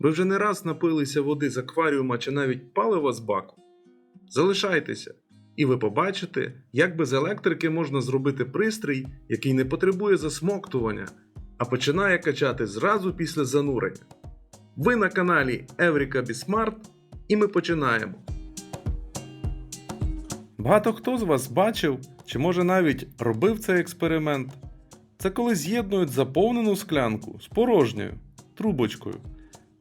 Ви вже не раз напилися води з акваріума чи навіть палива з баку? Залишайтеся, і ви побачите, як без електрики можна зробити пристрій, який не потребує засмоктування, а починає качати зразу після занурення. Ви на каналі Евріка Бісмарт, і ми починаємо. Багато хто з вас бачив, чи може навіть робив цей експеримент. Це коли з'єднують заповнену склянку з порожньою трубочкою.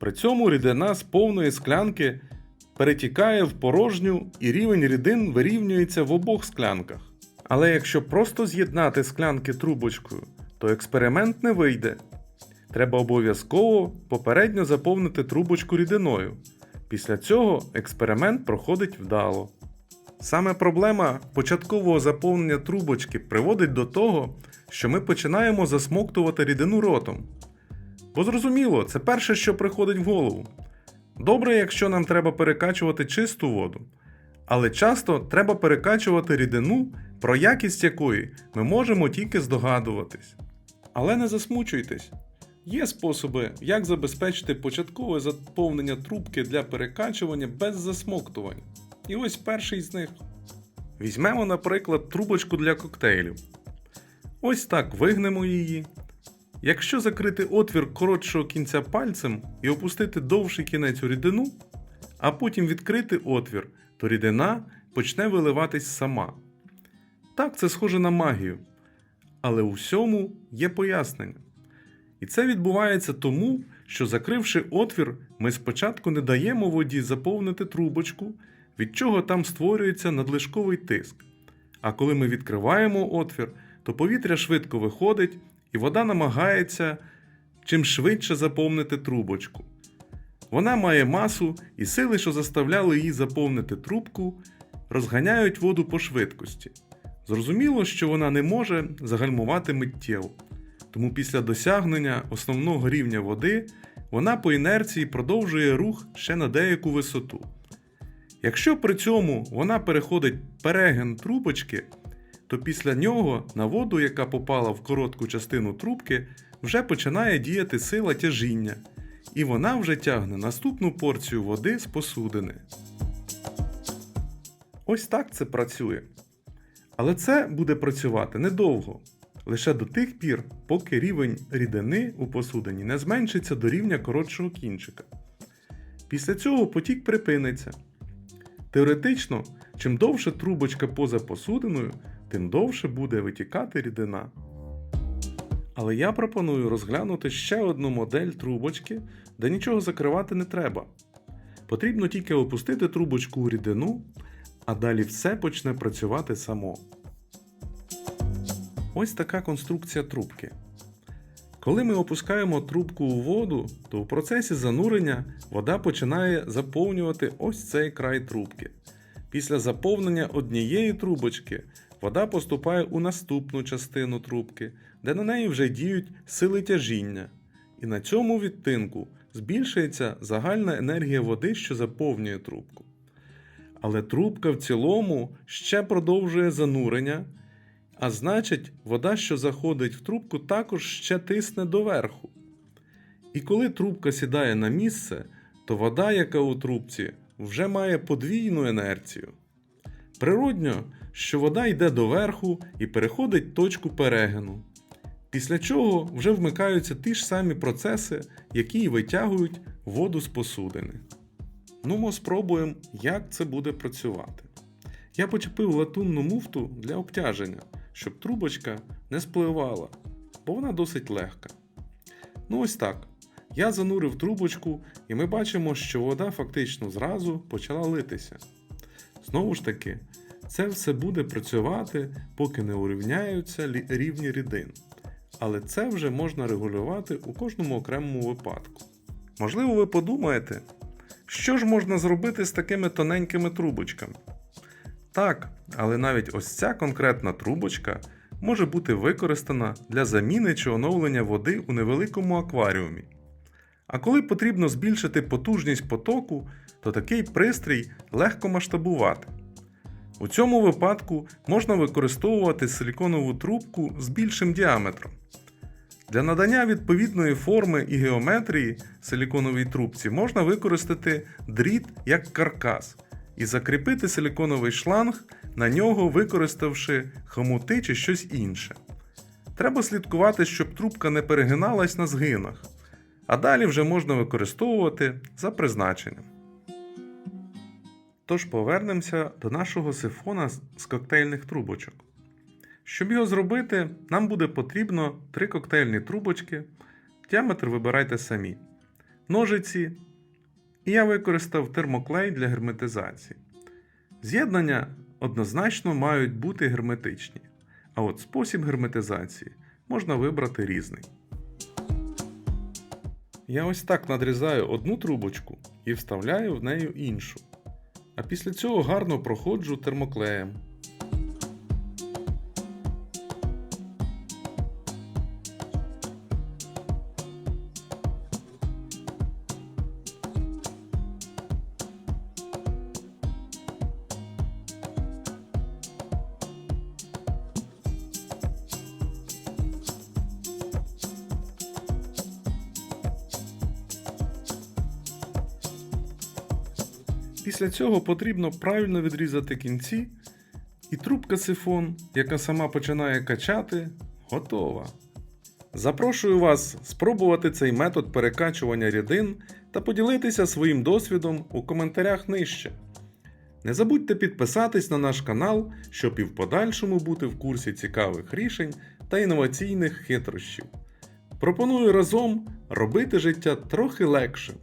При цьому рідина з повної склянки перетікає в порожню і рівень рідин вирівнюється в обох склянках. Але якщо просто з'єднати склянки трубочкою, то експеримент не вийде. Треба обов'язково попередньо заповнити трубочку рідиною. Після цього експеримент проходить вдало. Саме проблема початкового заповнення трубочки приводить до того, що ми починаємо засмоктувати рідину ротом. Бо зрозуміло, це перше, що приходить в голову. Добре, якщо нам треба перекачувати чисту воду, але часто треба перекачувати рідину, про якість якої ми можемо тільки здогадуватись. Але не засмучуйтесь. Є способи, як забезпечити початкове заповнення трубки для перекачування без засмоктувань. І ось перший з них. Візьмемо, наприклад, трубочку для коктейлів. Ось так вигнемо її. Якщо закрити отвір коротшого кінця пальцем і опустити довший кінець у рідину, а потім відкрити отвір, то рідина почне виливатись сама. Так, це схоже на магію. Але у всьому є пояснення. І це відбувається тому, що закривши отвір, ми спочатку не даємо воді заповнити трубочку, від чого там створюється надлишковий тиск. А коли ми відкриваємо отвір, то повітря швидко виходить, і вода намагається чим швидше заповнити трубочку. Вона має масу і сили, що заставляли її заповнити трубку, розганяють воду по швидкості. Зрозуміло, що вона не може загальмувати миттєво. Тому після досягнення основного рівня води вона по інерції продовжує рух ще на деяку висоту. Якщо при цьому вона переходить перегин трубочки, то після нього на воду, яка попала в коротку частину трубки, вже починає діяти сила тяжіння, і вона вже тягне наступну порцію води з посудини. Ось так це працює. Але це буде працювати недовго, лише до тих пір, поки рівень рідини у посудині не зменшиться до рівня коротшого кінчика. Після цього потік припиниться. Теоретично, чим довше трубочка поза посудиною, тим довше буде витікати рідина. Але я пропоную розглянути ще одну модель трубочки, де нічого закривати не треба. Потрібно тільки опустити трубочку у рідину, а далі все почне працювати само. Ось така конструкція трубки. Коли ми опускаємо трубку у воду, то в процесі занурення вода починає заповнювати ось цей край трубки. Після заповнення однієї трубочки вода поступає у наступну частину трубки, де на неї вже діють сили тяжіння. І на цьому відтинку збільшується загальна енергія води, що заповнює трубку. Але трубка в цілому ще продовжує занурення, а значить, вода, що заходить в трубку, також ще тисне доверху. І коли трубка сідає на місце, то вода, яка у трубці, вже має подвійну інерцію. Природньо, що вода йде доверху і переходить точку перегину. Після чого вже вмикаються ті ж самі процеси, які витягують воду з посудини. Ну, ми спробуємо, як це буде працювати. Я почепив латунну муфту для обтяження, щоб трубочка не спливала, бо вона досить легка. Ну ось так. Я занурив трубочку, і ми бачимо, що вода фактично зразу почала литися. Знову ж таки, це все буде працювати, поки не урівняються рівні рідин. Але це вже можна регулювати у кожному окремому випадку. Можливо, ви подумаєте, що ж можна зробити з такими тоненькими трубочками? Так, але навіть ось ця конкретна трубочка може бути використана для заміни чи оновлення води у невеликому акваріумі. А коли потрібно збільшити потужність потоку, то такий пристрій легко масштабувати. У цьому випадку можна використовувати силіконову трубку з більшим діаметром. Для надання відповідної форми і геометрії силіконовій трубці можна використати дріт як каркас і закріпити силіконовий шланг на нього, використавши хомути чи щось інше. Треба слідкувати, щоб трубка не перегиналась на згинах, а далі вже можна використовувати за призначенням. Тож повернемося до нашого сифона з- коктейльних трубочок. Щоб його зробити, нам буде потрібно три коктейльні трубочки. Діаметр вибирайте самі. Ножиці. І я використав термоклей для герметизації. З'єднання однозначно мають бути герметичні, а от спосіб герметизації можна вибрати різний. Я ось так надрізаю одну трубочку і вставляю в нею іншу. А після цього гарно проходжу термоклеєм. Після цього потрібно правильно відрізати кінці, і трубка сифон, яка сама починає качати, готова. Запрошую вас спробувати цей метод перекачування рідин та поділитися своїм досвідом у коментарях нижче. Не забудьте підписатись на наш канал, щоб і в подальшому бути в курсі цікавих рішень та інноваційних хитрощів. Пропоную разом робити життя трохи легшим.